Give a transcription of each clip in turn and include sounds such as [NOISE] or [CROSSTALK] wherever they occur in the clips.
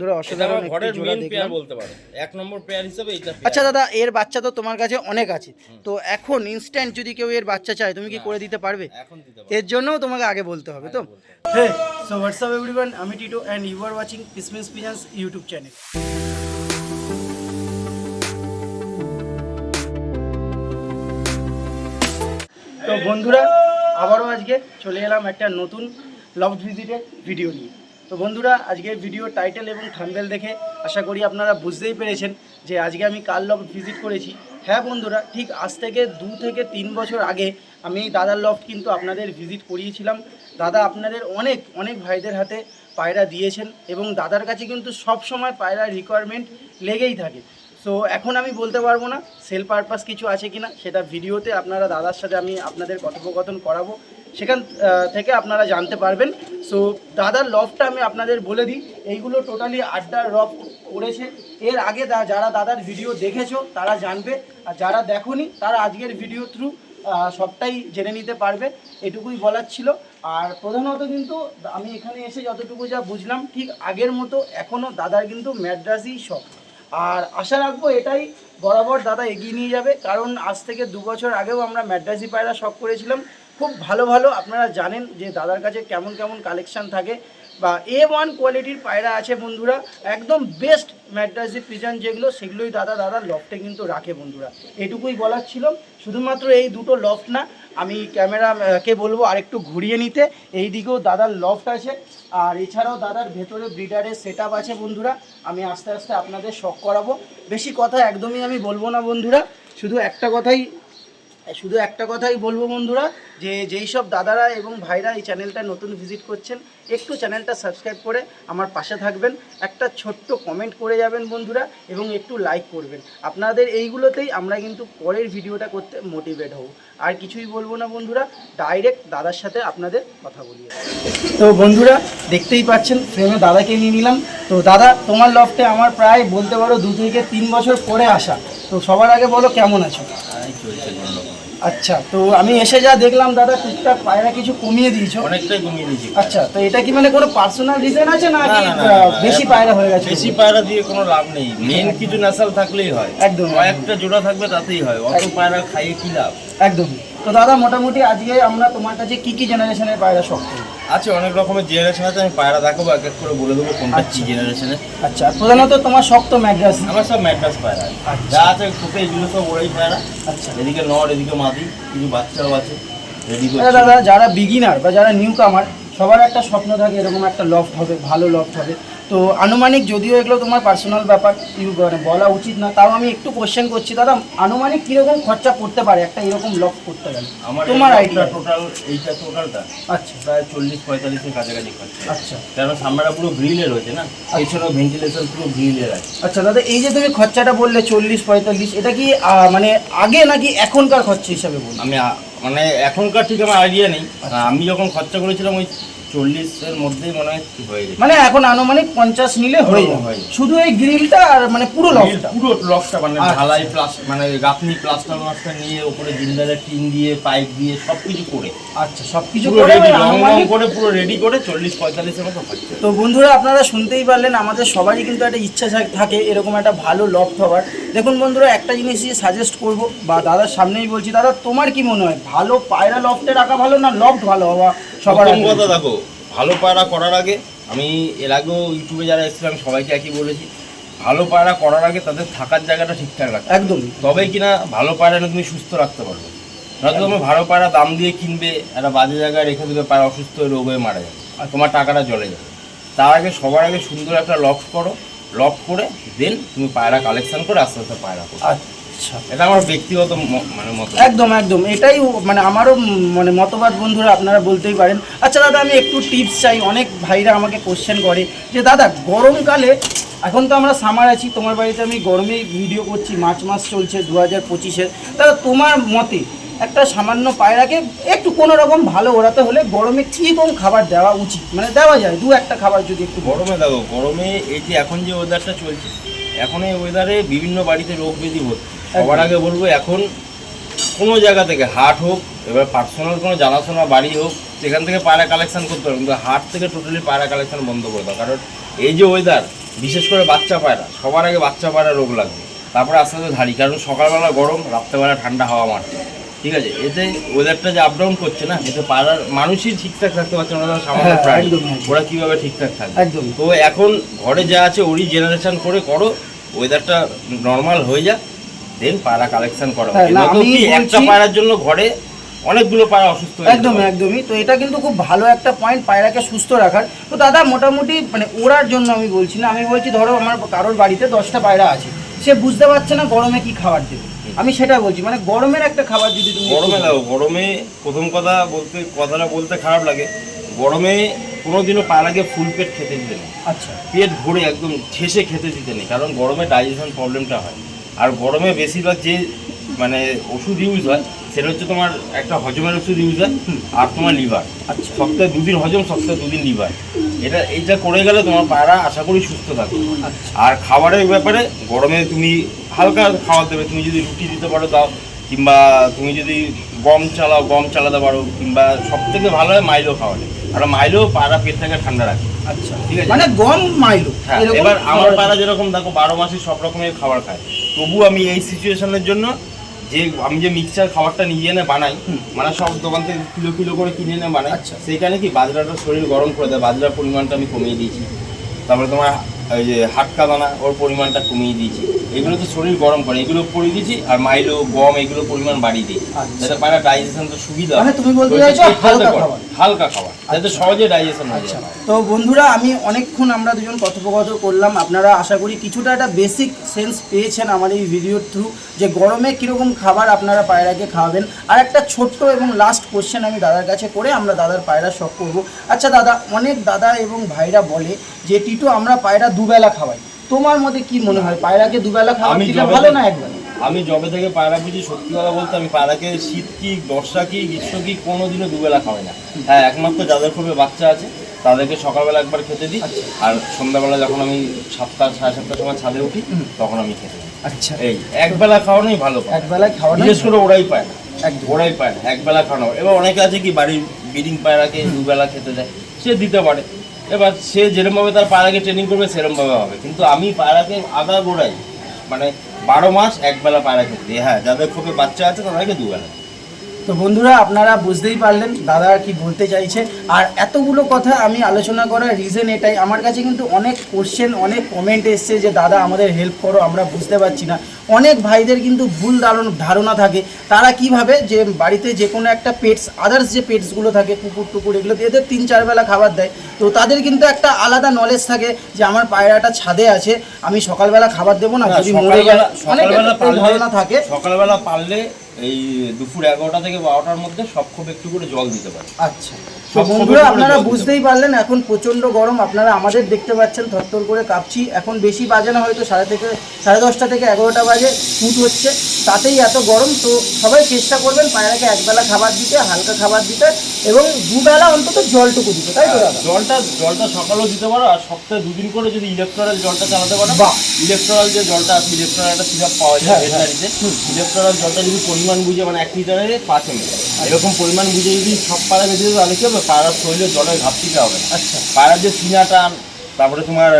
বন্ধুরা অসাধারণ একটি জোড়া দেখলাম। বলতে পারো। এক নম্বর পেয়ার হিসেবে এটা আচ্ছা দাদা এর বাচ্চা তো তোমার কাছে অনেক আছে। তো এখন ইনস্ট্যান্ট যদি কেউ এর বাচ্চা চায় তুমি কি করে দিতে পারবে? এখন দিতে পারো এর জন্যও তোমাকে আগে বলতে হবে তো। Hey so what's up everyone আমি Tito and you are watching কিসমিস পিজান্স ইউটিউব চ্যানেল তো বন্ধুরা আবারও আজকে চলে এলাম একটা নতুন লভ ভিজিটের ভিডিও নিয়ে। তো বন্ধুরা আজকের ভিডিও টাইটেল এবং থাম্বেল দেখে আশা করি আপনারা বুঝতেই পেরেছেন যে আজকে আমি কার লফট ভিজিট করেছি। হ্যাঁ বন্ধুরা, ঠিক আজ থেকে দু থেকে তিন বছর আগে আমি দাদার লফট কিন্তু আপনাদের ভিজিট করিয়েছিলাম। দাদা আপনাদের অনেক অনেক ভাইদের হাতে পায়রা দিয়েছেন এবং দাদার কাছে কিন্তু সব সময় পায়রার রিকোয়ারমেন্ট লেগেই থাকে। সো এখন আমি বলতে পারব না সেল পারপাস কিছু আছে কিনা, সেটা ভিডিওতে আপনারা দাদার সাথে আমি আপনাদের কথোপকথন করাবো। সেখান থেকে আপনারা জানতে পারবেন। সো দাদার লফটা আমি আপনাদের বলে দিই। এইগুলো টোটালি আড্ডার রফ করেছে। এর আগে যারা দাদার ভিডিও দেখেছ, তারা জানবে। আর যারা দেখোনি, তারা আজকের ভিডিও থ্রু সবটাই জেনে নিতে পারবে। এটুকুই বলার ছিল। আর প্রধানত কিন্তু আমি এখানে এসে যতটুকু যা বুঝলাম, ঠিক আগের মতো এখনও দাদার কিন্তু ম্যাড্রাসই শখ আর আশা রাখব এটাই বরাবর দাদা এগিয়ে নিয়ে যাবে। কারণ আজ থেকে দু বছর আগেও আমরা ম্যাড্রাসি পায়রা শখ করেছিলাম। খুব ভালো ভালো আপনারা জানেন যে দাদার কাছে কেমন কেমন কালেকশান থাকে বা এ ওয়ান কোয়ালিটির পায়রা আছে বন্ধুরা একদম বেস্ট ম্যাড্রাসি পিজন যেগুলো সেগুলোই দাদা দাদার লফটে কিন্তু রাখে বন্ধুরা। এটুকুই বলার ছিল। শুধুমাত্র এই দুটো লফট না আমি ক্যামেরা আহ, কে বলব আরেকটু ঘুরিয়ে নিতে। এই দিকেও দাদার লফট আছে। আর এছাড়াও দাদার ভেতরে ব্রিডারের সেট আছে বন্ধুরা। আমি আস্তে আস্তে আপনাদের শখ করাবো। বেশি কথা একদমই আমি বলব না বন্ধুরা। শুধু একটা কথাই শুধু একটা কথাই বলব বন্ধুরা, যে যেই সব দাদারা এবং ভাইরা এই চ্যানেলটা নতুন ভিজিট করছেন, একটু চ্যানেলটা সাবস্ক্রাইব করে আমার পাশে থাকবেন, একটা ছোট্ট কমেন্ট করে যাবেন বন্ধুরা, এবং একটু লাইক করবেন। আপনাদের এইগুলোতেই আমরা কিন্তু পরের ভিডিওটা করতে মোটিভেট হব। আর কিছুই বলব না বন্ধুরা ডাইরেক্ট দাদার সাথে আপনাদের কথা বলি তো বন্ধুরা, দেখতেই পাচ্ছেন ফ্রেমে দাদাকে নিয়ে নিলাম। তো দাদা, তোমার লফটে আমার প্রায় বলতে পারো দু থেকে তিন বছর পরে আসা। তো সবার আগে বলো, কেমন আছো? আচ্ছা তো আমি এসে যা দেখলাম দাদা টুকটাক পায়রা কিছু কমিয়ে দিয়েছ। অনেকটাই কমিয়ে দিয়েছি। আচ্ছা তো এটা কি মানে কোনো পার্সোনাল রিজন আছে না বেশি পায়রা হয়ে গেছে? বেশি পায়রা দিয়ে কোনো লাভ নেই। মেন কিছু নেশাল থাকলেই হয়। একদম। কয়েকটা জোড়া থাকবে তাতেই হয়। অত পায়রা খাইয়ে কি লাভ? একদমই তো দাদা মোটামুটি আজকে আমরা তোমার কাছে কি কি জেনারেশনের পায়রা শখ করি আছে অনেক রকমের জেনারেশন আছে আমি পায়রা দেখাবো এক এক করে বলে দেবো কোনটা কি জেনারেশনে আচ্ছা প্রধানত তোমার শখ তো ম্যাড্রাসি আমার সব ম্যাড্রাস পায়রা আচ্ছা। যা আছে তোকে এগুলো সব ওরাই পায়রা। আচ্ছা। এদিকে নর এদিকে মাদি কিছু বাচ্চাও আছে আচ্ছা দাদা যারা বিগিনার বা যারা নিউ কামার সবার একটা স্বপ্ন থাকে এরকম একটা লফট হবে ভালো লফট হবে। তো আনুমানিক যদিও এগুলো তোমার পার্সোনাল ব্যাপার ইউ মানে বলা উচিত না তাও আমি একটু কোশ্চেন করছি। দাদা আনুমানিক কীরকম খরচা পড়তে পারে? একটা এরকম লফট করতে গেলে। তোমার আইডিয়া টোটাল এইটা টোটালটা আচ্ছা। প্রায় চল্লিশ পঁয়তাল্লিশের কাছাকাছি খরচা। আচ্ছা। কারণ সামনেটা পুরো গ্রিলে রয়েছে না? এছাড়াও ভেন্টিলেশন পুরো গ্রিলের আছে। আচ্ছা দাদা এই যে তুমি খরচাটা বললে চল্লিশ পঁয়তাল্লিশ এটা কি মানে আগে নাকি এখনকার খরচা হিসাবে বলছো আমি মানে এখনকার ঠিক আমার আইডিয়া নেই। আমি যখন খরচা করেছিলাম ওই চল্লিশের মধ্যেই মনে হয় হয়ে গেছে। মানে এখন আনুমানিক পঞ্চাশ নিলে হয়ে যাবে। শুধু এই গ্রিলটা আর মানে পুরো লফটটা পুরো লকটা মানে আচ্ছা। ঢালাই প্লাস মানে গাঁথনি প্লাস্টার মাস্টার নিয়ে উপরে জিন্দালের টিন দিয়ে পাইপ দিয়ে সব কিছু করে। আচ্ছা সব কিছু করে আনুমানিক করে পুরো রেডি করে চল্লিশ পঁয়তাল্লিশের মতো খরচা তো বন্ধুরা আপনারা শুনতেই পারলেন আমাদের সবারই কিন্তু একটা ইচ্ছা থাকে এরকম একটা ভালো লফট হওয়ার। দেখুন বন্ধুরা একটা জিনিস জিনিসই সাজেস্ট করব বা দাদার সামনেই বলছি দাদা তোমার কি মনে হয় ভালো পায়রা লফটে রাখা ভালো না লফট ভালো হওয়া? সবার কথা দেখো ভালো পায়রা করার আগে আমি এর আগেও ইউটিউবে যারা এসেছিলাম সবাইকে একই বলেছি ভালো পায়রা করার আগে তাদের থাকার জায়গাটা ঠিকঠাক রাখতে হবে। একদমই তবেই কিনা ভালো পায়রা তুমি সুস্থ রাখতে পারবে। নয়তো তুমি ভালো পায়রা দাম দিয়ে কিনবে একটা বাজে জায়গায় রেখে দেবে পায়রা অসুস্থ হয়ে রোগ হয়ে মারা যাবে। আর তোমার টাকাটা জলে যাবে। তার আগে সবার আগে সুন্দর একটা লক করো লক করে দেন তুমি পায়রা কালেকশন করে আস্তে আস্তে পায়রা করো। আচ্ছা। এটা আমার ব্যক্তিগত মানে মত। একদম একদম। এটাই মানে আমারও মানে মতবাদ বন্ধুরা আপনারা বলতেই পারেন। আচ্ছা দাদা আমি একটু টিপস চাই। অনেক ভাইরা আমাকে কোশ্চেন করে যে দাদা গরমকালে এখন তো আমরা সামার আছি তোমার বাড়িতে আমি গরমেই ভিডিও করছি। মার্চ মাস চলছে দু হাজার পঁচিশের। দাদা তোমার মতে একটা সামান্য পায়রাকে একটু কোনো রকম ভালো ওড়াতে হলে গরমে কীরকম খাবার দেওয়া উচিত? মানে দেওয়া যায় দু একটা খাবার যদি একটু গরমে দেখো গরমে এই যে এখন যে ওয়েদারটা চলছে এখন এই ওয়েদারে বিভিন্ন বাড়িতে রোগ ব্যাধি ভর্তি সবার আগে বলব এখন কোনো জায়গা থেকে হাট হোক এবার পার্সোনাল কোনো জানাশোনা বাড়ি হোক সেখান থেকে পায়রা কালেকশন করতে হবে। কিন্তু হাট থেকে টোটালি পায়রা কালেকশন বন্ধ করে দাও। কারণ এই যে ওয়েদার বিশেষ করে বাচ্চা পায়রা সবার আগে বাচ্চা পায়রা রোগ লাগবে। তারপরে আস্তে আস্তে ধারি কারণ সকালবেলা গরম রাত্রেবেলা ঠান্ডা হাওয়া মারছে। ঠিক আছে? এতে ওয়েদারটা যে আপ ডাউন করছে না এতে পায়রার মানুষই ঠিকঠাক থাকতে পারছে না ওরা সামান্য হ্যাঁ, প্রাণী একদম। ওরা কীভাবে ঠিকঠাক থাকবে? একদম তো এখন ঘরে যা আছে ওরই জেনারেশন করে করো। ওয়েদারটা নর্মাল হয়ে যাক। দেন পায়রা কালেকশন করো হ্যাঁ, একটা পায়রার জন্য ঘরে অনেকগুলো পায়রা অসুস্থ একদম একদমই। তো এটা কিন্তু খুব ভালো একটা পয়েন্ট পায়রাকে সুস্থ রাখার। তো দাদা মোটামুটি মানে ওড়ার জন্য আমি বলছি না আমি বলছি ধরো আমার কারোর বাড়িতে দশটা পায়রা আছে সে বুঝতে পারছে না গরমে কি খাবার দেবে। আমি সেটা বলছি মানে গরমের একটা খাবার যদি তুমি গরমে দেখো গরমে প্রথম কথা বলতে কথাটা বলতে খারাপ লাগে। গরমে কোনোদিনও পায়রাকে ফুল পেট খেতে দিতে নেই। আচ্ছা। পেট ভরে একদম ঠেসে খেতে দিতে নেই কারণ গরমে ডাইজেশন প্রবলেমটা হয়। আর গরমে বেশিরভাগ যে মানে ওষুধ ইউজ হয় সেটা হচ্ছে তোমার একটা হজমের ওষুধ ইউজ হয় আর তোমার লিভার আচ্ছা। সপ্তাহে দুদিন হজম সপ্তাহে দুদিন লিভার এটা এইটা করে গেলে তোমার পায়রা আশা করি সুস্থ থাকবে। আচ্ছা। আর খাবারের ব্যাপারে গরমে তুমি হালকা খাবার দেবে তুমি যদি রুটি দিতে পারো দাও কিংবা তুমি যদি গম চালাও গম চালাতে পারো কিংবা সব থেকে ভালো হয় মাইলো খাওয়ালে আর মাইলো পায়রা পেট পেটটাকে ঠান্ডা রাখে। আচ্ছা। ঠিক আছে। মানে গম মাইলো হ্যাঁ এবার আমার পায়রা যেরকম দেখো বারো মাসে সব রকমের খাবার খায়। তবু আমি এই সিচুয়েশনের জন্য যে আমি যে মিক্সচার খাবারটা নিয়ে এনে বানাই। মানে সব দোকান থেকে কিলো কিলো করে কিনে এনে বানাই আচ্ছা। সেইখানে কি বাজরাটা শরীর গরম করে দেয় বাজরার পরিমাণটা আমি কমিয়ে দিয়েছি তারপরে তোমার ওই যে হাটকা দানা ওর পরিমাণটা কমিয়ে দিয়েছি। এগুলো তো শরীর গরম করে এগুলো করে দিয়েছি আর মাইলো গম এগুলো পরিমাণ বাড়িয়ে দিই আচ্ছা। যাতে পায়রা ডাইজেশন তো সুবিধা। হয়। মানে তুমি বলতে চাইছো হালকা খাবার। হালকা খাবার যাতে সহজে ডাইজেশন হয়ে আচ্ছা। তো বন্ধুরা আমি অনেকক্ষণ আমরা দুজন কথোপকথন করলাম। আপনারা আশা করি কিছুটা একটা বেসিক সেন্স পেয়েছেন আমার এই ভিডিওর থ্রু যে গরমে কীরকম খাবার আপনারা পায়রাকে খাওয়াবেন। আর একটা ছোট্ট এবং লাস্ট কোশ্চেন আমি দাদার কাছে করে আমরা দাদার পায়রা শখ করব। আচ্ছা দাদা অনেক দাদা এবং ভাইরা বলে যে টিটু আমরা পায়রা দুবেলা খাওয়াই। তোমার মতে কি মনে হয়? পায়রাকে দুবেলা খাওয়া দিলে ভালো না একবার? আমি জবে থেকে পায়রা বুঝি সত্যি কথা বলতে আমি পায়রাকে শীত কি বর্ষা কি গ্রীষ্ম কি কোনো দিনও দুবেলা খাওয়াই না। হ্যাঁ একমাত্র যাদের খুবই বাচ্চা আছে তাদেরকে সকালবেলা একবার খেতে দিই। আচ্ছা। আর সন্ধ্যাবেলা যখন আমি সাতটা সাড়ে সাতটার সময় ছাদে উঠি তখন আমি খেতে দিই। আচ্ছা। এই একবেলা খাওয়ানোই ভালো একবেলা খাওয়ানো বিশেষ করে ওরাই পায় না। একদম। ওরাই পায় না একবেলা খাওয়ানো। এবার অনেকে আছে কি বাড়ির ব্রিডিং পায়রাকে দুবেলা খেতে দেয় সে দিতে পারে। এবার সে যেরমভাবে তার পায়রাকে ট্রেনিং করবে, সেরমভাবে হবে। কিন্তু আমি পায়রাকে আদা গোড়াই। মানে বারো মাস একবেলা পায়রা খেতে দিই। হ্যাঁ যাদের খুবই বাচ্চা আছে, তাদেরকে দুবেলা। তো বন্ধুরা, আপনারা বুঝতেই পারলেন, দাদা কি বলতে চাইছে। আর এতগুলো কথা আমি আলোচনা করার রিজন এটাই। আমার কাছে কিন্তু অনেক কোশ্চেন অনেক কমেন্ট এসছে যে, দাদা, আমাদের হেল্প করো, আমরা বুঝতে পারছি না। অনেক ভাইদের কিন্তু ভুল ধারণ ধারণা থাকে। তারা কীভাবে যে বাড়িতে যে কোনো একটা পেটস আদার্স যে পেটসগুলো থাকে কুকুর টুকুর এগুলো দিয়ে এদের তিন চার বেলা খাবার দেয়। তো তাদের কিন্তু একটা আলাদা নলেজ থাকে যে আমার পায়রাটা ছাদে আছে আমি সকালবেলা খাবার দেবো না যদি মরে গেলে অনেক সকালবেলা ধারণা থাকে। সকালবেলা পারলে এই দুপুর এগারোটা থেকে বারোটার মধ্যে সব খুব একটু করে জল দিতে পারে। আচ্ছা। বন্ধুরা আপনারা বুঝতেই পারলেন এখন প্রচণ্ড গরম। আপনারা আমাদের দেখতে পাচ্ছেন থরথর করে কাঁপছি। এখন বেশি বাজে না হয়তো সাড়ে থেকে সাড়ে দশটা থেকে এগারোটা বাজে ফুট হচ্ছে। তাতেই এত গরম তো সবাই চেষ্টা করবেন পায়রাকে একবেলা খাবার দিতে হালকা খাবার দিতে এবং দুবেলা অন্তত জলটুকু দিতে তাই তো জলটা জলটা সকালেও দিতে পারো আর সপ্তাহে দুদিন করে যদি ইলেকট্রাল জলটা চালাতে পারো বা ইলেকট্রাল যে জলটা আছে ইলেকট্রাল একটা সিরাপ পাওয়া যায় হ্যাঁ, হ্যাঁ। ভেটেনারিতে ইলেকট্রাল জলটা যদি পরিমাণ বুঝে মানে এক লিটারে পাঁচ এম এরকম পরিমাণ বুঝে যদি সব পাড়া বেঁধে তাহলে কি হবে? পাড়ার শরীরে জলের ঘাটতিটা হবে? আচ্ছা। পায়রার যে সিনা টান তারপরে তোমার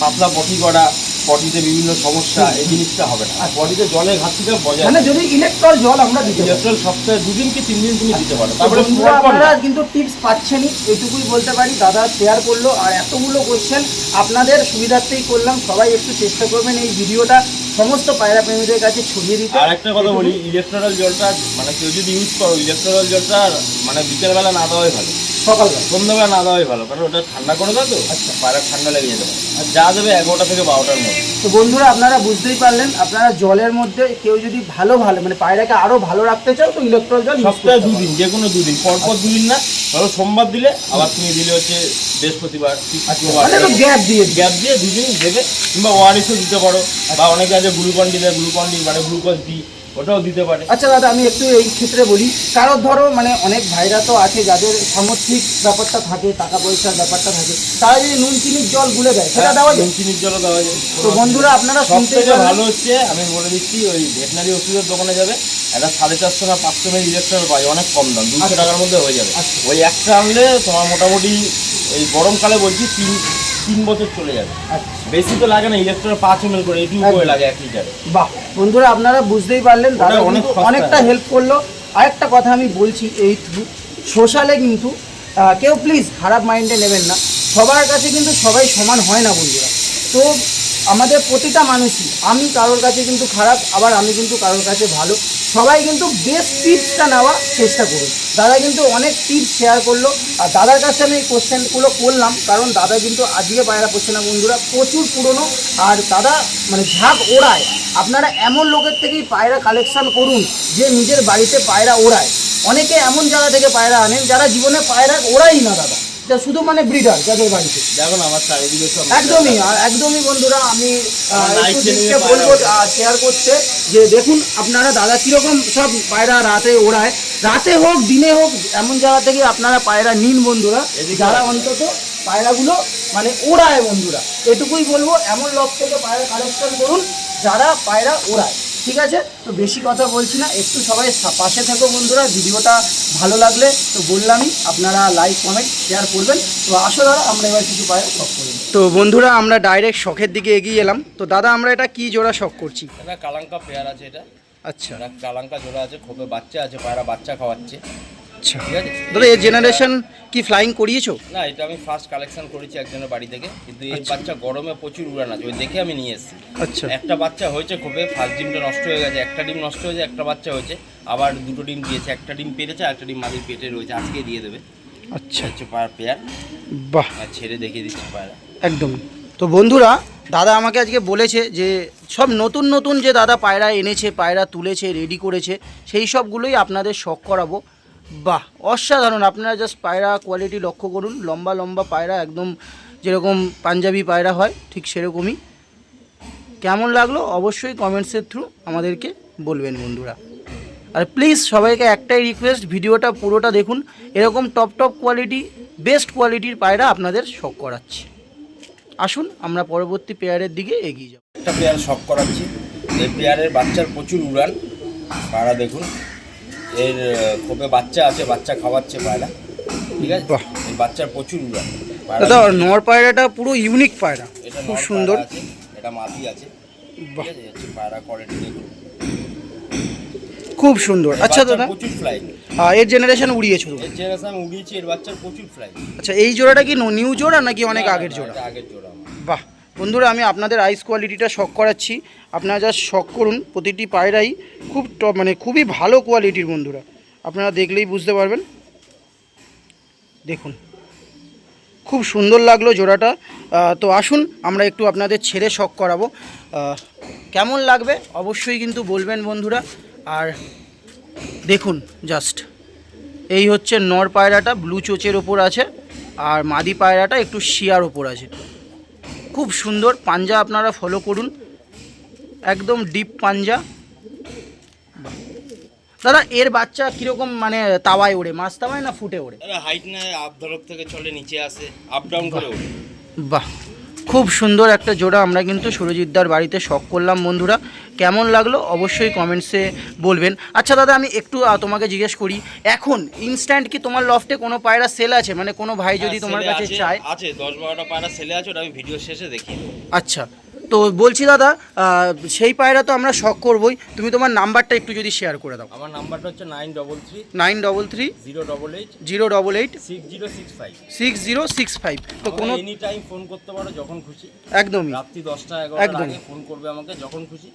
পাতলা পটি করা পটিতে বিভিন্ন সমস্যা এই জিনিসটা হবে না। আর পটিতে জলের ঘাটতিটা বজায় মানে যদি ইলেকট্রল জল আমরা দিতে ইলেকট্রল সপ্তাহে দুদিন কি তিন দিন তুমি দিতে পারো। তারপরে তারপরে পর পর আপনারা কিন্তু টিপস পাচ্ছেনই এইটুকুই বলতে পারি। দাদা শেয়ার করল আর এতগুলো কোশ্চেন আপনাদের সুবিধার্থেই করলাম। সবাই একটু চেষ্টা করবেন এই ভিডিওটা সমস্ত পায়রা প্রেমীদের কাছে ছড়িয়ে দিতে। আর একটা কথা বলি ইলেকট্রল জলটা মানে কেউ যদি ইউজ করো ইলেকট্রাল জলটা মানে বিকেলবেলা না দেওয়াই ভালো। সকালবেলা সন্ধ্যাবেলা না দেওয়াই ভালো কারণ ওটা ঠান্ডা করে দেয় তো। আচ্ছা। পায়রা ঠান্ডা লেগে যেতে পারে। আর যা দেবে এগারোটা থেকে বারোটার মধ্যে। তো বন্ধুরা আপনারা বুঝতেই পারলেন আপনারা জলের মধ্যে কেউ যদি ভালো ভালো মানে পায়রাকে আরও ভালো রাখতে চাও তো ইলেকট্রল জল সপ্তাহে দুদিন যে কোনো দুদিন পরপর দুদিন না ধরো সোমবার দিলে আবার তুমি দিলে হচ্ছে বৃহস্পতিবার পারো। শুক্রবার। মানে গ্যাপ দিয়ে গ্যাপ দিয়ে দুদিন দেবে কিংবা ওয়ারিসও দিতে পারো বা অনেকে আছে গ্লুকন ডি দেয় গ্লুকন ডি মানে গ্লুকোজ ডি ওটাও দিতে পারে। আচ্ছা দাদা আমি একটু এই ক্ষেত্রে বলি কারও ধরো মানে অনেক ভাইরা তো আছে যাদের সামর্থিক ব্যাপারটা থাকে টাকা পয়সার ব্যাপারটা থাকে তারা যদি নুন চিনির জল গুলে দেয় সেটা দেওয়া যায়? নুন চিনির জলও দেওয়া যায়। তো বন্ধুরা আপনারা শুনতে ভালো হচ্ছে আমি বলে দিচ্ছি ওই ভেটেনারি ওষুধের দোকানে যাবে একটা সাড়ে চারশো না পাঁচশো মেল ইলেকট্রল পাই অনেক কম দাম দুশো আচ্ছা। টাকার মধ্যে হয়ে যাবে। আচ্ছা। ওই একটা আনলে তোমার মোটামুটি এই গরমকালে বলছি তিন তিন বছর চলে যাবে। আচ্ছা। বেশি তো লাগে না ইলেকট্রনের পাঁচ এমএল করে এটুকু করে লাগে এক লিটারে বাহ। বন্ধুরা আপনারা বুঝতেই পারলেন দাদা অনেক কিন্তু অনেকটা হেল্প করল। আরেকটা কথা আমি বলছি এই সোশ্যালে কিন্তু কেউ প্লিজ খারাপ মাইন্ডে নেবেন না। সবার কাছে কিন্তু সবাই সমান হয় না বন্ধুরা। তো আমাদের প্রতিটা মানুষই আমি কারোর কাছে কিন্তু খারাপ আবার আমি কিন্তু কারোর কাছে ভালো। সবাই কিন্তু বেস্ট টিপসটা নেওয়ার চেষ্টা করুন দাদা কিন্তু অনেক টিপস শেয়ার করল। আর দাদার কাছে আমি এই কোশ্চেনগুলো করলাম, কারণ দাদা কিন্তু আজকে পায়রা করছে না বন্ধুরা, প্রচুর পুরনো। আর দাদা মানে ঝাঁক ওড়ায়। আপনারা এমন লোকের থেকেই পায়রা কালেকশান করুন, যে নিজের বাড়িতে পায়রা ওড়ায়। অনেকে এমন জায়গা থেকে পায়রা আনেন যারা জীবনে পায়রা ওড়াই না দাদা। যা শুধু মানে ব্রিডার যাদের বাড়িতে। দেখো না আমার চারিদিকে সব একদমই একদমই বন্ধুরা আমি বলব শেয়ার করতে যে দেখুন আপনারা দাদা কীরকম সব পায়রা রাতে ওড়ায়। রাতে হোক দিনে হোক এমন জায়গা থেকে আপনারা পায়রা নিন বন্ধুরা। যারা। অন্তত পায়রাগুলো মানে ওড়ায় বন্ধুরা। এটুকুই বলব এমন লোক থেকে পায়রা কালেকশন করুন যারা পায়রা ওড়ায়। ঠিক আছে? তো বেশি কথা বলছি না একটু সবাই পাশে থাকো বন্ধুরা ভিডিওটা ভালো লাগলে। তো বললামই আপনারা লাইক কমেন্ট শেয়ার করবেন। তো আসো দাদা আমরা এবার কিছু পায়ে শখ করি। তো বন্ধুরা আমরা ডাইরেক্ট শখের দিকে এগিয়ে এলাম। তো দাদা আমরা এটা কি জোড়া শখ করছি? এটা কালাঙ্কা পেয়ার আছে এটা। আচ্ছা। কালাঙ্কা জোড়া আছে খোপে বাচ্চা আছে পায়রা বাচ্চা খাওয়াচ্ছে। আচ্ছা। ঠিক আছে? দাদা এর জেনারেশন কি ফ্লাইং করিয়েছো? না এটা আমি ফার্স্ট কালেকশন করেছি একজনের বাড়ি থেকে। কিন্তু এই আচ্ছা। বাচ্চা গরমে প্রচুর উড়ান আছে। ওই দেখে আমি নিয়ে এসেছি। আচ্ছা। একটা বাচ্চা হয়েছে খোপে ফার্স্ট ডিমটা নষ্ট হয়ে গেছে একটা ডিম নষ্ট হয়েছে একটা বাচ্চা হয়েছে আবার দুটো ডিম দিয়েছে একটা ডিম পেরেছে আর একটা ডিম মাদির পেটে রয়েছে আজকে দিয়ে দেবে। আচ্ছা। হচ্ছে পায়রা পেয়ার বাহ। আর ছেড়ে দেখিয়ে দিচ্ছি পায়রা একদম। তো বন্ধুরা দাদা আমাকে আজকে বলেছে যে সব নতুন নতুন যে দাদা পায়রা এনেছে পায়রা তুলেছে রেডি করেছে সেই সবগুলোই আপনাদের শখ করাবো। বাহ, অসাধারণ। আপনারা জাস্ট পায়রা কোয়ালিটি লক্ষ্য করুন। লম্বা লম্বা পায়রা, একদম যেরকম পাঞ্জাবি পায়রা হয়, ঠিক সেরকমই। কেমন লাগল? অবশ্যই কমেন্টসের থ্রু আমাদেরকে বলবেন বন্ধুরা। আর প্লিজ সবাইকে একটাই রিকোয়েস্ট ভিডিওটা পুরোটা দেখুন। এরকম টপ টপ কোয়ালিটি বেস্ট কোয়ালিটির পায়রা আপনাদের শখ করাচ্ছি। আসুন, আমরা পরবর্তী পেয়ারের দিকে এগিয়ে যাব। একটা পেয়ার শখ করাচ্ছি। এই পেয়ারের বাচ্চার প্রচুর উড়ান। পায়রা দেখুন। এর খোপে বাচ্চা আছে বাচ্চা খাওয়াচ্ছে পায়রা। ঠিক আছে। এই বাচ্চার প্রচুর উড়ান দাদা নর পায়রাটা পুরো ইউনিক পায়রা। খুব সুন্দর। এটা মাদি আছে। ঠিক আছে? পায়রা কোয়ালিটি খুব সুন্দর। আচ্ছা দাদা। প্রচুর ফ্লাই আহ, এর জেনারেশন উড়িয়েছো এর জেনারেশন উড়িয়েছি এর বাচ্চার প্রচুর ফ্লাই আচ্ছা এই জোড়াটা কি নিউ জোড়া নাকি অনেক আগের জোড়া? আগের জোড়া বাহ। বন্ধুরা, আমি আপনাদের আইস কোয়ালিটিটা শখ করাচ্ছি। আপনারা যা শখ করুন, প্রতিটি পায়রাই খুব টপ মানে খুবই ভালো কোয়ালিটির বন্ধুরা। আপনারা দেখলেই বুঝতে পারবেন। দেখুন, খুব সুন্দর লাগল জোড়াটা। তো আসুন, আমরা একটু আপনাদের ছেড়ে শখ করাবো। কেমন লাগবে অবশ্যই কিন্তু বলবেন বন্ধুরা। আর দেখুন জাস্ট এই হচ্ছে নর পায়রাটা ব্লু চোচের ওপর আছে। আর মাদি পায়রাটা একটু শিয়ার ওপর আছে। খুব সুন্দর পাঞ্জা আপনারা ফলো করুন। একদম ডিপ পাঞ্জা। দাদা এর বাচ্চা কীরকম মানে তাওয়ায় ওড়ে মাছ তাওয়ায় না ফুটে ওড়ে? হাইট না আপ ধরক থেকে চলে নিচে আসে আপ ডাউন করে ওড়ে। বাহ। খুব সুন্দর একটা জোড়া আমরা কিন্তু সুরজিৎদার বাড়িতে শখ করলাম বন্ধুরা। কেমন লাগল অবশ্যই কমেন্টসে বলবেন। আচ্ছা দাদা আমি একটু তোমাকে জিজ্ঞেস করি এখন ইনস্ট্যান্ট কি তোমার লফটে কোনো পায়রা সেল আছে? মানে কোনো ভাই যদি হ্যাঁ, তোমার কাছে চায় আছে দশ বারোটা পায়রা সেলে আছে ওটা আমি ভিডিও শেষে দেখি আচ্ছা তো বলছি দাদা সেই পায়রা তো আমরা শখ করবই। তুমি তোমার নাম্বারটা একটু যদি শেয়ার করে দাও। আমার নাম্বারটা হচ্ছে nine double three nine double three zero double eight zero double eight six zero six five. Six zero six five. তো কোনো এনি টাইম ফোন করতে পারো যখন খুশি। একদমই। রাত্রি দশটা একদম। আগে ফোন করবে আমাকে যখন খুশি।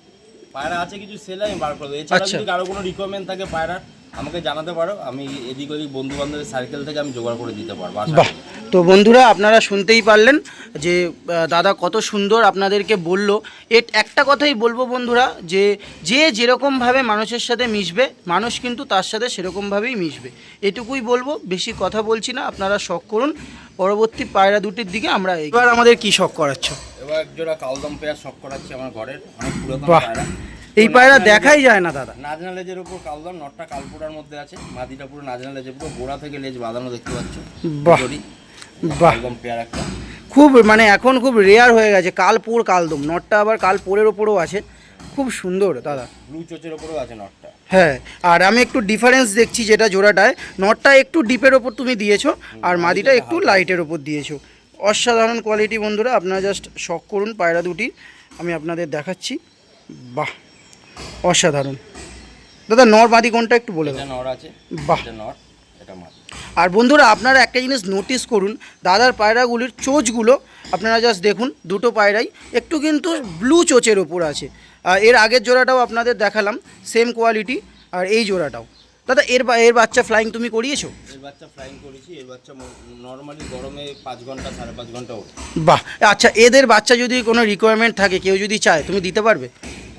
পায়রা আছে কিছু সেলে আমি বার করে দেবো। এছাড়া আচ্ছা। যদি কারও কোনো রিকোয়ারমেন্ট থাকে পায়রার আমাকে জানাতে পারো আমি এদিক ওদিক বন্ধু বান্ধবের সার্কেল থেকে আমি জোগাড় করে দিতে পারব আশা বাহ। করি। তো বন্ধুরা আপনারা শুনতেই পারলেন যে আহ, দাদা কত সুন্দর আপনাদেরকে বলল। এর একটা কথাই বলব বন্ধুরা যে যে যেরকমভাবে মানুষের সাথে মিশবে মানুষ কিন্তু তার সাথে সেরকমভাবেই মিশবে। এটুকুই বলব বেশি কথা বলছি না আপনারা শখ করুন। পরবর্তী পায়রা দুটির দিকে আমরা এবার আমাদের কি শখ করাচ্ছ? এবার এক জোড়া কালদম পেয়ার শখ করাচ্ছি আমার ঘরের অনেক পুরাতন বাহ। পায়রা। এই পায়রা দেখাই যায় না দাদা। নাজনা লেজের উপর কালদম নটটা কালপুরার মধ্যে আছে মাদিটা পুরো নাজনা লেজের পুরো গোড়া থেকে লেজ বাঁধানো দেখতে পাচ্ছ। বাহ। বাহ। কালদম পেয়ার একটা। খুব মানে এখন খুব রেয়ার হয়ে গেছে কালপুর কালদম। নটটা আবার কালপুরের ওপরও আছে। খুব সুন্দর দাদা। ব্লু চোচের উপরেও আছে নটটা। হ্যাঁ আর আমি একটু ডিফারেন্স দেখছি যেটা জোড়াটায়। নটটা একটু ডিপের ওপর তুমি দিয়েছ আর মাদিটা একটু লাইটের ওপর দিয়েছ। অসাধারণ কোয়ালিটি বন্ধুরা আপনারা জাস্ট শখ করুন পায়রা দুটি আমি আপনাদের দেখাচ্ছি। বাহ। অসাধারণ। দাদা নর বাঁধি কোনটা একটু বলে দাও। নর আছে। বাহ। নর এটা আর বন্ধুরা আপনারা একটা জিনিস নোটিস করুন দাদার পায়রাগুলির চোচগুলো আপনারা জাস্ট দেখুন দুটো পায়রাই একটু কিন্তু ব্লু চোচের ওপর আছে। আর এর আগের জোড়াটাও আপনাদের দেখালাম সেম কোয়ালিটি আর এই জোড়াটাও। দাদা এর এর বাচ্চা ফ্লাইং তুমি করিয়েছো? এর বাচ্চা ফ্লাইং করেছি এর বাচ্চা নর্মালি গরমে পাঁচ ঘণ্টা সাড়ে পাঁচ ঘণ্টা বাহ আচ্ছা এদের বাচ্চা যদি কোনো রিকোয়ারমেন্ট থাকে কেউ যদি চায় তুমি দিতে পারবে?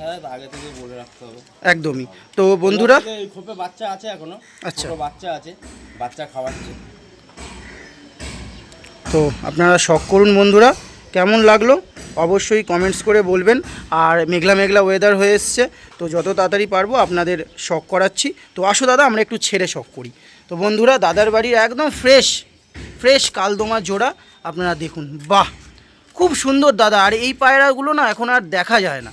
হ্যাঁ আগে থেকে বলে রাখতে হবে। একদমই। তো বন্ধুরা? এই খোপে বাচ্চা আছে এখনও। আচ্ছা। বাচ্চা আছে বাচ্চা খাওয়াচ্ছে। তো আপনারা শখ করুন বন্ধুরা কেমন লাগল অবশ্যই কমেন্টস করে বলবেন। আর মেঘলা মেঘলা ওয়েদার হয়ে এসছে তো যত তাড়াতাড়ি পারব আপনাদের শখ করাচ্ছি। তো আসো দাদা আমরা একটু ছেড়ে শখ করি। তো বন্ধুরা দাদার বাড়ির একদম ফ্রেশ ফ্রেশ কালদোমা জোড়া আপনারা দেখুন। বাহ! খুব সুন্দর দাদা আর এই পায়রাগুলো না এখন আর দেখা যায় না।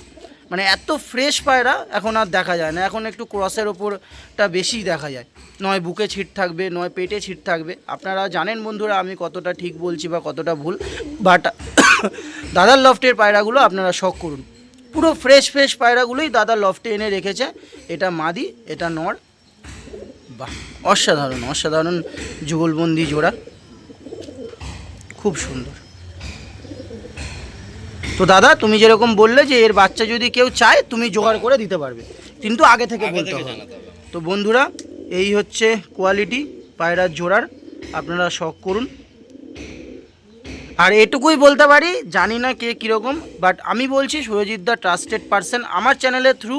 মানে এত ফ্রেশ পায়রা এখন আর দেখা যায় না। এখন একটু ক্রসের ওপরটা বেশি দেখা যায়। নয় বুকে ছিট থাকবে, নয় পেটে ছিট থাকবে। আপনারা জানেন বন্ধুরা, আমি কতটা ঠিক বলছি বা কতটা ভুল বাট [COUGHS] দাদার লফটের পায়রাগুলো আপনারা শখ করুন। পুরো ফ্রেশ ফ্রেশ পায়রাগুলোই দাদার লফটে এনে রেখেছে। এটা মাদি, এটা নর। বাহ, অসাধারণ অসাধারণ যুগলবন্দি জোড়া। খুব সুন্দর। তো দাদা তুমি যেরকম বললে যে এর বাচ্চা যদি কেউ চায় তুমি জোগাড় করে দিতে পারবে। কিন্তু আগে থেকে বলতে হবে। তো বন্ধুরা এই হচ্ছে কোয়ালিটি পায়রার জোড়ার আপনারা শখ করুন। আর এটুকুই বলতে পারি জানি না কে কীরকম বাট আমি বলছি সুরজিৎ দা ট্রাস্টেড পারসন আমার চ্যানেলের থ্রু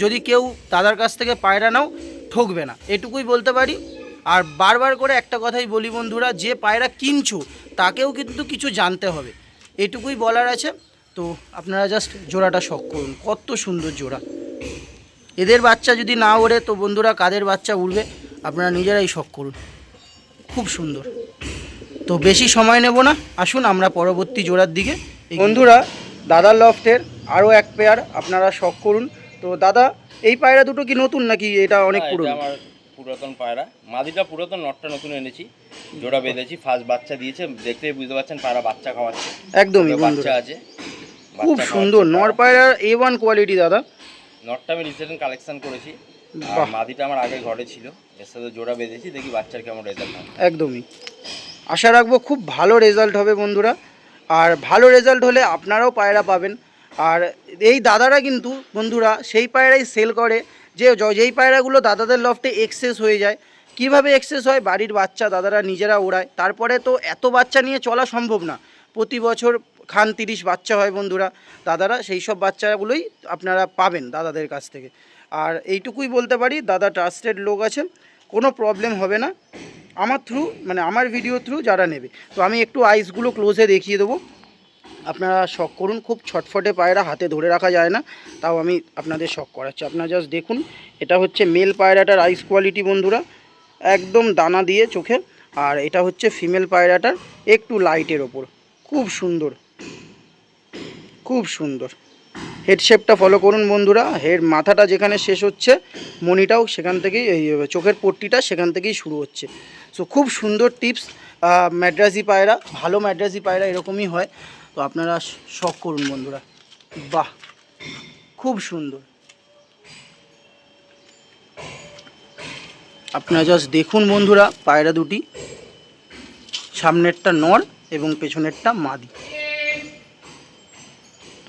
যদি কেউ দাদার কাছ থেকে পায়রা নাও ঠকবে না। এটুকুই বলতে পারি। আর বারবার করে একটা কথাই বলি বন্ধুরা যে পায়রা কিনছো তাকেও কিন্তু কিছু জানতে হবে। এটুকুই বলার আছে। তো আপনারা জাস্ট জোড়াটা শখ করুন। কত সুন্দর জোড়া। এদের বাচ্চা যদি না ওড়ে তো বন্ধুরা কাদের বাচ্চা উড়বে? আপনারা নিজেরাই শখ করুন। খুব সুন্দর। তো বেশি সময় নেব না। আসুন আমরা পরবর্তী জোড়ার দিকে বন্ধুরা দাদার লফটের আরও এক পেয়ার আপনারা শখ করুন। তো দাদা এই পায়রা দুটো কি নতুন নাকি? এটা অনেক পুরনো। আমার পুরাতন পায়রা। মাদিটা পুরাতন নটটা নতুন এনেছি। জোড়া বেঁধেছি ফার্স্ট বাচ্চা দিয়েছে। দেখতেই বুঝতে পারছেন পায়রা বাচ্চা খাওয়াচ্ছে। একদমই বন্ধুরা বাচ্চা আছে। খুব সুন্দর। নর পায়রা। পায়রার এ ওয়ান কোয়ালিটি দাদা। নটটা আমি রিসেন্ট কালেকশন করেছি। মাদিটা আমার আগে ঘরে ছিল। এর সাথে জোড়া বেঁধেছি দেখি বাচ্চার কেমন রেজাল্ট একদমই। আশা রাখব খুব ভালো রেজাল্ট হবে বন্ধুরা। আর ভালো রেজাল্ট হলে আপনারাও পায়রা পাবেন। আর এই দাদারা কিন্তু বন্ধুরা সেই পায়রাই সেল করে। যে যেই পায়রাগুলো দাদাদের লফটে এক্সেস হয়ে যায় কীভাবে এক্সেস হয়? বাড়ির বাচ্চা দাদারা নিজেরা ওড়ায়। তারপরে তো এত বাচ্চা নিয়ে চলা সম্ভব না। প্রতি বছর খান তিরিশ বাচ্চা হয় বন্ধুরা, দাদারা সেই সব বাচ্চাগুলোই আপনারা পাবেন দাদাদের কাছ থেকে। আর এইটুকুই বলতে পারি, দাদা ট্রাস্টেড লোক আছে, কোনো প্রবলেম হবে না। আমার থ্রু মানে আমার ভিডিও থ্রু যারা নেবে। তো আমি একটু আইসগুলো ক্লোজে দেখিয়ে দেবো। আপনারা শখ করুন, খুব ছটফটে পায়রা, হাতে ধরে রাখা যায় না। তাও আমি আপনাদের শখ করাচ্ছি। আপনারা জাস্ট দেখুন, এটা হচ্ছে মেল পায়রাটার আইস কোয়ালিটি বন্ধুরা। একদম দানা দিয়ে চোখে। আর এটা হচ্ছে ফিমেল পায়রাটার একটু লাইটের ওপর। খুব সুন্দর। খুব সুন্দর। হেড শেপটা ফলো করুন বন্ধুরা। হেড মাথাটা যেখানে শেষ হচ্ছে মনিটাও সেখান থেকেই, এই চোখের পট্টিটা সেখান থেকেই শুরু হচ্ছে। সো খুব সুন্দর টিপস ম্যাড্রাসি পায়রা, ভালো ম্যাড্রাসি পায়রা এরকমই হয়। তো আপনারা শখ করুন বন্ধুরা। বাহ! খুব সুন্দর। আপনারা জাস্ট দেখুন বন্ধুরা, পায়রা দুটি। সামনেরটা নর এবং পেছনেরটা মাদি।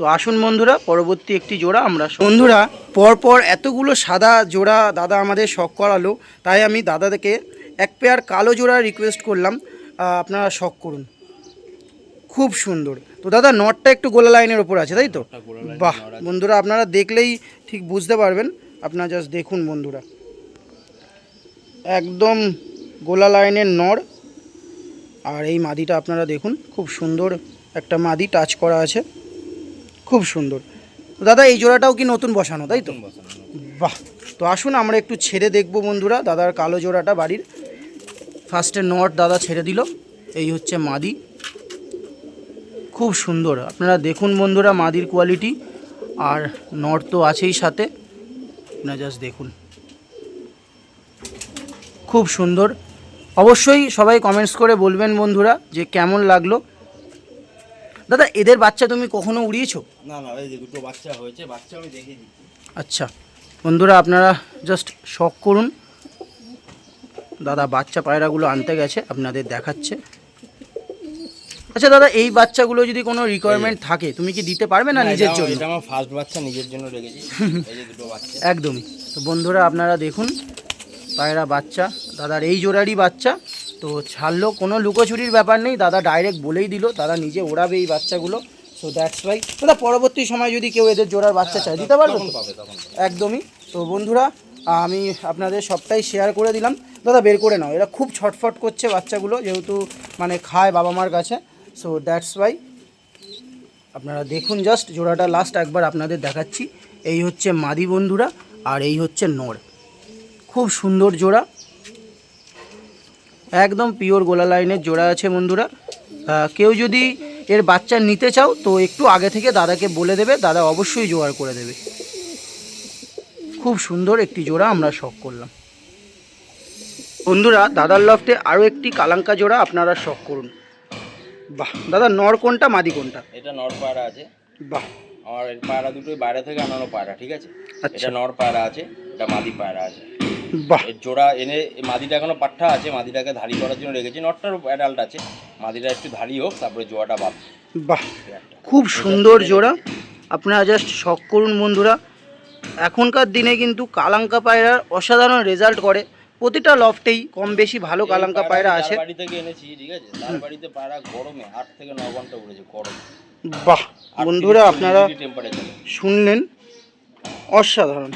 তো আসুন বন্ধুরা পরবর্তী একটি জোড়া আমরা বন্ধুরা পরপর এতগুলো সাদা জোড়া দাদা আমাদের শখ করালো তাই আমি দাদাকে এক পেয়ার কালো জোড়া রিকোয়েস্ট করলাম আপনারা শখ করুন। খুব সুন্দর। তো দাদা নটটা একটু গোলা লাইনের ওপর আছে তাই তো? বাহ বন্ধুরা আপনারা দেখলেই ঠিক বুঝতে পারবেন। আপনারা জাস্ট দেখুন বন্ধুরা। একদম গোলা লাইনের নর। আর এই মাদিটা আপনারা দেখুন খুব সুন্দর একটা মাদি টাচ করা আছে। খুব সুন্দর। দাদা এই জোড়াটাও কি নতুন বসানো তাই তো? বাহ! তো আসুন আমরা একটু ছেড়ে দেখব বন্ধুরা দাদার কালো জোড়াটা বাড়ির। ফার্স্টে নট দাদা ছেড়ে দিল এই হচ্ছে মাদি। খুব সুন্দর আপনারা দেখুন বন্ধুরা মাদির কোয়ালিটি আর নট তো আছেই সাথে। আপনারা জাস্ট দেখুন। খুব সুন্দর। অবশ্যই সবাই কমেন্টস করে বলবেন বন্ধুরা যে কেমন লাগল। দাদা এদের বাচ্চা তুমি কখনো উড়িয়েছো? না না এই যে দুটো বাচ্চা হয়েছে বাচ্চা আমি দেখিয়ে দিচ্ছি। আচ্ছা বন্ধুরা আপনারা জাস্ট শখ করুন। দাদা বাচ্চা পায়রাগুলো আনতে গেছে আপনাদের দেখাচ্ছে। আচ্ছা দাদা এই বাচ্চাগুলো যদি কোনো রিকোয়ারমেন্ট থাকে তুমি কি দিতে পারবে না না, নিজের জন্য? এটা আমার ফার্স্ট বাচ্চা নিজের জন্য রেখেছি। এই যে দুটো বাচ্চা। একদমই। তো বন্ধুরা আপনারা দেখুন পায়রা বাচ্চা দাদার এই জোড়ারই বাচ্চা। তো ছাড়লো কোনো লুকোচুরির ব্যাপার নেই। দাদা ডাইরেক্ট বলেই দিল দাদা নিজে ওড়াবে এই বাচ্চাগুলো। সো দ্যাটস ওয়াই দাদা পরবর্তী সময় যদি কেউ এদের জোড়ার বাচ্চা চায় দিতে পারবে। একদমই। তো বন্ধুরা আমি আপনাদের সবটাই শেয়ার করে দিলাম। দাদা বের করে নাও। এরা খুব ছটফট করছে বাচ্চাগুলো যেহেতু মানে খায় বাবা মার কাছে। সো দ্যাটস ওয়াই আপনারা দেখুন জাস্ট জোড়াটা লাস্ট একবার আপনাদের দেখাচ্ছি। এই হচ্ছে মাদি বন্ধুরা আর এই হচ্ছে নর। খুব সুন্দর জোড়া। একদম পিওর গোলা লাইনের জোড়া আছে বন্ধুরা। কেউ যদি এর বাচ্চা নিতে চাও তো একটু আগে থেকে দাদাকে বলে দেবে দাদা অবশ্যই জোগাড় করে দেবে। খুব সুন্দর একটি জোড়া আমরা শখ করলাম। বন্ধুরা দাদার লফটে আরও একটি কালাঙ্কা জোড়া আপনারা শখ করুন। বাহ দাদা নর কোনটা মাদি কোনটা? এটা নর পায়রা আছে। বাহ আমার পায়রা দুটোই বাইরে থেকে আনানো পায়রা ঠিক আছে? আচ্ছা। এটা নর পায়রা আছে এটা মাদি পায়রা আছে। বাহ! জোড়া এনে এই মাদিটা এখনও পাঠা আছে মাদিটাকে ধারি করার জন্য রেখেছি। নটটার অ্যাডাল্ট আছে মাদিটা একটু ধারি হোক তারপরে জোড়াটা বাদ। বাহ! খুব সুন্দর জোড়া। আপনারা জাস্ট শখ করুন বন্ধুরা। এখনকার দিনে কিন্তু কালাঙ্কা পায়রার অসাধারণ রেজাল্ট করে। প্রতিটা লফটেই কম বেশি ভালো কালাঙ্কা পায়রা আছে। বাড়ি থেকে এনেছি ঠিক আছে? তার বাড়িতে পায়রা গরমে আট থেকে ন ঘণ্টা উড়েছে গরম। বাহ বন্ধুরা আপনারা শুনলেন অসাধারণ।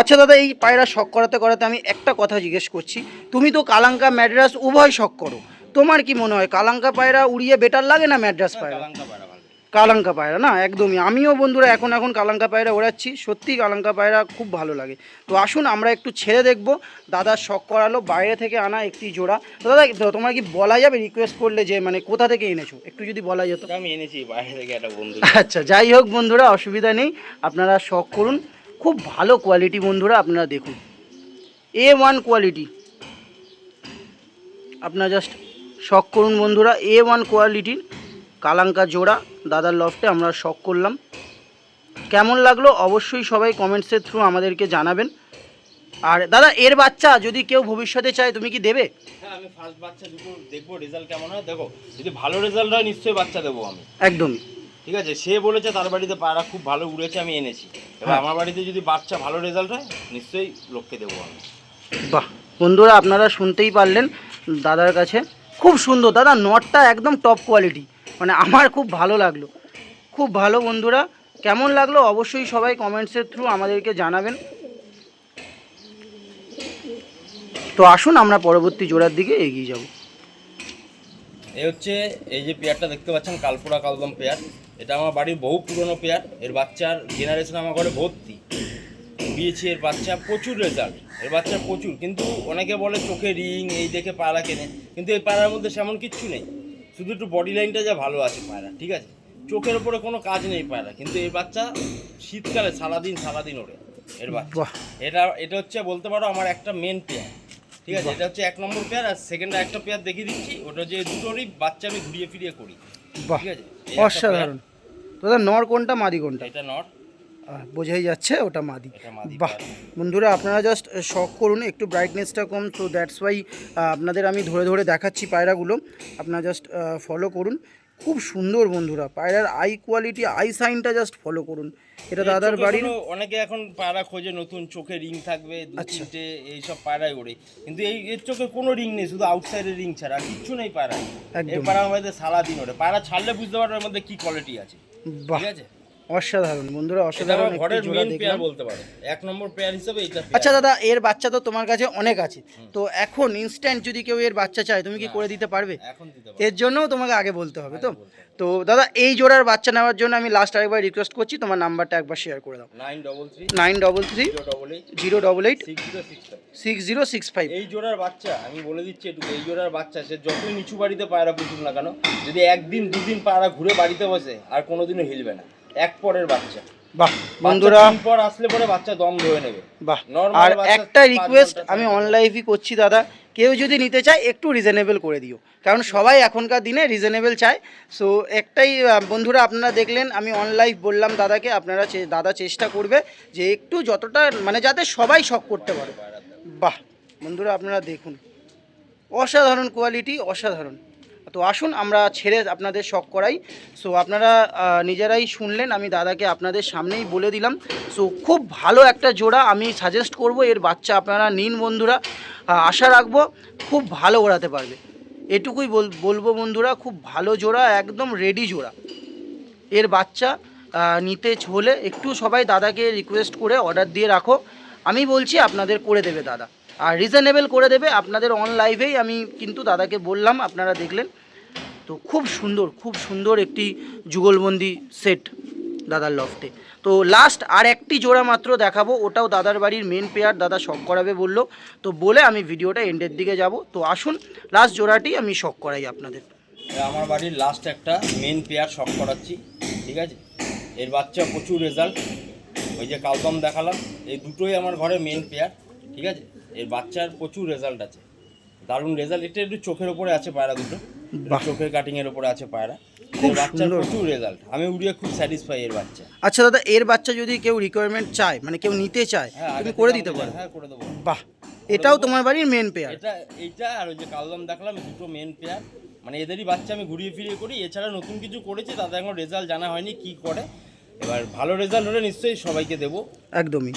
আচ্ছা দাদা এই পায়রা শখ করাতে করাতে আমি একটা কথা জিজ্ঞেস করছি। তুমি তো কালাঙ্কা ম্যাড্রাস উভয় শখ করো। তোমার কি মনে হয় কালাঙ্কা পায়রা উড়িয়ে বেটার লাগে না ম্যাড্রাস পায়রা? কালাঙ্কা পায়রা না? একদমই। আমিও বন্ধুরা এখন এখন কালাঙ্কা পায়রা ওড়াচ্ছি। সত্যি কালাঙ্কা পায়রা খুব ভালো লাগে। তো আসুন আমরা একটু ছেড়ে দেখব। দাদার শখ করালো বাইরে থেকে আনা একটি জোড়া। দাদা তোমার কি বলা যাবে রিকোয়েস্ট করলে যে মানে কোথা থেকে এনেছো? একটু যদি বলা যেত। আমি এনেছি বাইরে থেকে একটা বন্ধু। আচ্ছা যাই হোক বন্ধুরা অসুবিধা নেই। আপনারা শখ করুন। খুব ভালো কোয়ালিটি বন্ধুরা আপনারা দেখুন। এ ওয়ান কোয়ালিটি আপনারা জাস্ট শখ করুন বন্ধুরা এ ওয়ান কোয়ালিটির কালাঙ্কা জোড়া দাদার লফটে আমরা শখ করলাম। কেমন লাগল অবশ্যই সবাই কমেন্টসের থ্রু আমাদেরকে জানাবেন। আর দাদা এর বাচ্চা যদি কেউ ভবিষ্যতে চায় তুমি কি দেবে? হ্যাঁ আমি ফার্স্ট বাচ্চা দুটো দেখব রেজাল্ট কেমন হয়? দেখো যদি ভালো রেজাল্ট হয় নিশ্চয়ই বাচ্চা দেবো আমি। একদমই। ঠিক আছে সে বলেছে তার বাড়িতে পায়রা খুব ভালো উড়েছে আমি এনেছি। এবার হ্যাঁ। আমার বাড়িতে যদি বাচ্চা ভালো রেজাল্ট হয় নিশ্চয়ই লোককে দেবো আমি। বাহ বন্ধুরা আপনারা শুনতেই পারলেন দাদার কাছে। খুব সুন্দর দাদা নটটা একদম টপ কোয়ালিটি মানে আমার খুব ভালো লাগল। খুব ভালো বন্ধুরা। কেমন লাগল অবশ্যই সবাই কমেন্টসের থ্রু আমাদেরকে জানাবেন। তো আসুন আমরা পরবর্তী জোড়ার দিকে এগিয়ে যাব। এই হচ্ছে এই যে পেয়ারটা দেখতে পাচ্ছেন, কালপুরা কালদম পেয়ার। এটা আমার বাড়ির বহু পুরনো পেয়ার। এর বাচ্চার জেনারেশন আমার ঘরে ভর্তি। দিয়েছি এর বাচ্চা প্রচুর রেজাল্ট এর বাচ্চা প্রচুর। কিন্তু অনেকে বলে চোখে রিং এই দেখে পায়রা কেনে। কিন্তু এই পাড়ার মধ্যে সেমন কিচ্ছু নেই। শুধু একটু বডি লাইনটা যা ভালো আছে পায়রা ঠিক আছে? চোখের ওপরে কোনো কাজ নেই পায়রা কিন্তু এই বাচ্চা শীতকালে সারাদিন সারাদিন ওড়ে এর বাচ্চা। এটা এটা হচ্ছে বলতে পারো আমার একটা মেন পেয়ার ঠিক আছে? এটা হচ্ছে এক নম্বর পেয়ার আর সেকেন্ড একটা পেয়ার দেখিয়ে দিচ্ছি ওটা যে দুটোরই বাচ্চা আমি ঘুরিয়ে ফিরিয়ে করি ঠিক আছে? অসাধারণ। দাদা নর কোনটা মাদি কোনটা? এটা আহ, বোঝাই যাচ্ছে ওটা মাদি বাহ বন্ধুরা আপনারা জাস্ট শখ করুন একটু ব্রাইটনেসটা কম তো দ্যাটস ওয়াই আপনাদের আমি ধরে ধরে দেখাচ্ছি পায়রাগুলো। আপনারা জাস্ট ফলো করুন। খুব সুন্দর বন্ধুরা পায়রার আই কোয়ালিটি আই সাইনটা জাস্ট ফলো করুন। এটা দাদার বাড়ির অনেকে এখন পায়রা খোঁজে নতুন চোখে রিং থাকবে আচ্ছা। তিনটে এইসব পায়রায় ওড়ে। কিন্তু এই এর চোখে কোনো রিং নেই শুধু আউটসাইডের রিং ছাড়া কিচ্ছু নেই পায়রা একদম। পায়রা আমাদের সারাদিন ওড়ে। পায়রা ছাড়লে বুঝতে পারবে এর মধ্যে কি কোয়ালিটি আছে। বাহ। ঠিক আছে? অসাধারণ। বন্ধুরা অসাধারণ একটি জোড়া দেখলাম। বলতে পারো। এক নম্বর পেয়ার হিসেবে এটা আচ্ছা দাদা এর বাচ্চা তো তোমার কাছে অনেক আছে। তো এখন ইনস্ট্যান্ট যদি কেউ এর বাচ্চা চায় তুমি কি করে দিতে পারবে? এর জন্যও তোমাকে আগে বলতে হবে তো। তো দাদা এই জোড়ার বাচ্চা নেওয়ার জন্য আমি লাস্ট আরেকবার রিকোয়েস্ট করছি তোমার নাম্বারটা একবার শেয়ার করে দাও। Nine double three zero double eight six zero six five এই জোড়ার বাচ্চা আমি বলে দিচ্ছি একটু এই জোড়ার বাচ্চা সে যতই নিচু বাড়িতে পায়রা পুষুক না কেন যদি একদিন দুদিন পায়রা ঘুরে বাড়িতে বসে আর কোনোদিনও হিলবে না। এক পরের বাচ্চা। বাহ বন্ধুরা। পর আসলে পরে বাচ্চা দম ধরে নেবে। বাহ আর একটা রিকোয়েস্ট আমি অনলাইভই করছি দাদা। কেউ যদি নিতে চায় একটু রিজনেবল করে দিও। কারণ সবাই এখনকার দিনে রিজনেবল চায়। সো একটাই বন্ধুরা আপনারা দেখলেন আমি অনলাইভ বললাম দাদাকে আপনারা দাদা চেষ্টা করবে যে একটু যতটা মানে যাতে সবাই শখ করতে পারে। বাহ বন্ধুরা আপনারা দেখুন। অসাধারণ কোয়ালিটি অসাধারণ। তো আসুন আমরা ছেড়ে আপনাদের শখ করাই। সো আপনারা নিজেরাই শুনলেন, আমি দাদাকে আপনাদের সামনেই বলে দিলাম। সো খুব ভালো একটা জোড়া আমি সাজেস্ট করব, এর বাচ্চা আপনারা নিন বন্ধুরা। আশা রাখব খুব ভালো ওড়াতে পারবে। এটুকুই বল- বলব বন্ধুরা, খুব ভালো জোড়া, একদম রেডি জোড়া। এর বাচ্চা নিতে হলে একটু সবাই দাদাকে রিকোয়েস্ট করে অর্ডার দিয়ে রাখো। আমি বলছি আপনাদের করে দেবে দাদা। আর রিজনেবল করে দেবে, আপনাদের অন লাইভেই আমি কিন্তু দাদাকে বললাম, আপনারা দেখলেন। তো খুব সুন্দর খুব সুন্দর একটি যুগলবন্দি সেট দাদার লফটে তো লাস্ট আর একটি জোড়া মাত্র দেখাবো, ওটাও দাদার বাড়ির মেন পেয়ার দাদা শখ করাবে বলল। তো বলে আমি ভিডিওটা এন্ডের দিকে যাব। তো আসুন লাস্ট জোড়াটি আমি শখ করাই আপনাদের। আমার বাড়ির লাস্ট একটা মেন পেয়ার শখ করাচ্ছি, ঠিক আছে? এর বাচ্চা প্রচুর রেজাল্ট ওই যে কালদম দেখালাম, এই দুটোই আমার ঘরে মেন পেয়ার ঠিক আছে? এর বাচ্চার প্রচুর রেজাল্ট আছে। দারুণ রেজাল্ট এটা একটু চোখের ওপরে আছে পায়রা দুটো। চোখের কাটিং এর ওপরে আছে পায়রা। খুব বাচ্চার সুন্দর। প্রচুর রেজাল্ট আমি উড়িয়ে খুব স্যাটিসফাই এর বাচ্চা। আচ্ছা দাদা এর বাচ্চা যদি কেউ রিকোয়ারমেন্ট চায় মানে কেউ নিতে চায় হ্যাঁ তুমি করে দিতে পারো। হ্যাঁ করে দেবো। বাহ এটাও তোমার বাড়ির মেন পেয়ার এটা এইটা আর ওই যে কালদম দেখালাম দুটো মেন পেয়ার মানে এদেরই বাচ্চা আমি ঘুরিয়ে ফিরিয়ে করি। এছাড়া নতুন কিছু করেছি তাদের এখন রেজাল্ট জানা হয়নি কি করে। এবার ভালো রেজাল্ট হলে নিশ্চয়ই সবাইকে দেবো। একদমই।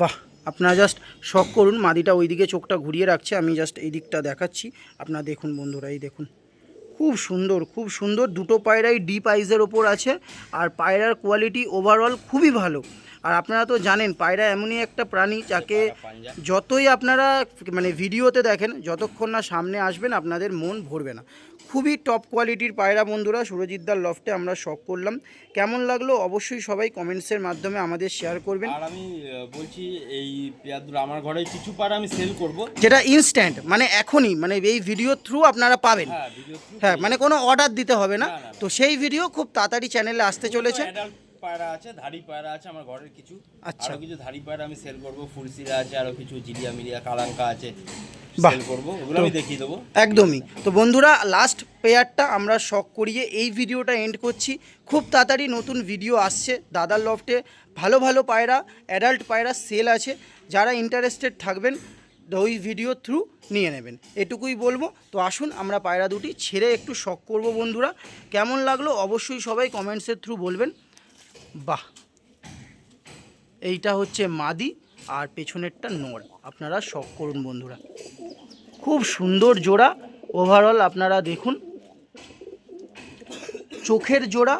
বাহ আপনারা জাস্ট শখ করুন মাদিটা ওইদিকে চোখটা ঘুরিয়ে রাখছে। আমি জাস্ট এই দিকটা দেখাচ্ছি। আপনারা দেখুন বন্ধুরা এই দেখুন। খুব সুন্দর খুব সুন্দর। দুটো পায়রাই ডিপ আইজের ওপর আছে, আর পায়রার কোয়ালিটি ওভারঅল খুবই ভালো। আর আপনারা তো জানেন পায়রা এমনই একটা প্রাণী যাকে যতই আপনারা মানে ভিডিওতে দেখেন যতক্ষণ না সামনে আসবেন আপনাদের মন ভরবে না। খুবই টপ কোয়ালিটির পায়রা বন্ধুরা সুরজিৎদার লফটে আমরা শখ করলাম। কেমন লাগল অবশ্যই সবাই কমেন্টসের মাধ্যমে আমাদের শেয়ার করবেন। আর আমি বলছি এই পেয়ার দুটো আমার ঘরে কিছু পাড়া আমি সেল করব। যেটা ইনস্ট্যান্ট মানে এখনই মানে এই ভিডিও থ্রু আপনারা পাবেন। হ্যাঁ হ্যাঁ মানে কোনো অর্ডার দিতে হবে না। তো সেই ভিডিও খুব তাড়াতাড়ি চ্যানেলে আসতে চলেছে। পায়রা আছে ধাড়ি পায়রা আছে আমার ঘরের কিছু। আচ্ছা। আরও কিছু ধাড়ি পায়রা আমি সেল করব ফুলসিরা আছে আরও কিছু জিরিয়া মিরিয়া কালাঙ্কা আছে সেল করব ওগুলো আমি দেখিয়ে দেবো। একদমই। তো বন্ধুরা লাস্ট পেয়ারটা আমরা শখ করিয়ে এই ভিডিওটা এন্ড করছি। খুব তাড়াতাড়ি নতুন ভিডিও আসছে দাদার লফটে ভালো ভালো পায়রা অ্যাডাল্ট পায়রা সেল আছে। যারা ইন্টারেস্টেড থাকবেন ওই ভিডিও থ্রু নিয়ে নেবেন। এটুকুই বলব। তো আসুন আমরা পায়রা দুটি ছেড়ে একটু শখ করব বন্ধুরা। কেমন লাগল অবশ্যই সবাই কমেন্টসের থ্রু বলবেন। বাহ। এইটা হচ্ছে মাদি আর পেছনেরটা নোর আপনারা শখ করুন বন্ধুরা। খুব সুন্দর জোড়া। ওভারঅল আপনারা দেখুন। চোখের জোড়া।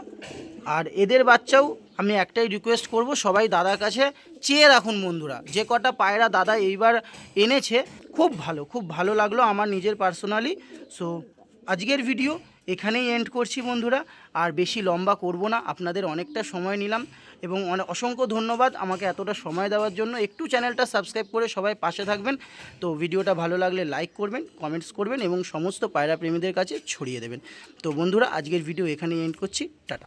আর এদের বাচ্চাও আমি একটাই রিকোয়েস্ট করব, সবাই দাদার কাছে চেয়ে রাখুন বন্ধুরা। যে কটা পায়রা দাদা এইবার এনেছে, খুব ভালো খুব ভালো লাগল আমার নিজের পার্সোনালি সো আজকের ভিডিও এখানেই এন্ড করছি বন্ধুরা, আর বেশি লম্বা করব না, আপনাদের অনেকটা সময় নিলাম, এবং অনেক অসংখ্য ধন্যবাদ আমাকে এতটা সময় দেওয়ার জন্য, একটু চ্যানেলটা সাবস্ক্রাইব করে সবাই পাশে থাকবেন, তো ভিডিওটা ভালো লাগলে লাইক করবেন কমেন্টস করবেন, এবং সমস্ত পায়রা প্রেমীদের কাছে ছড়িয়ে দেবেন, তো বন্ধুরা আজকের ভিডিও এখানেই এন্ড করছি, টাটা।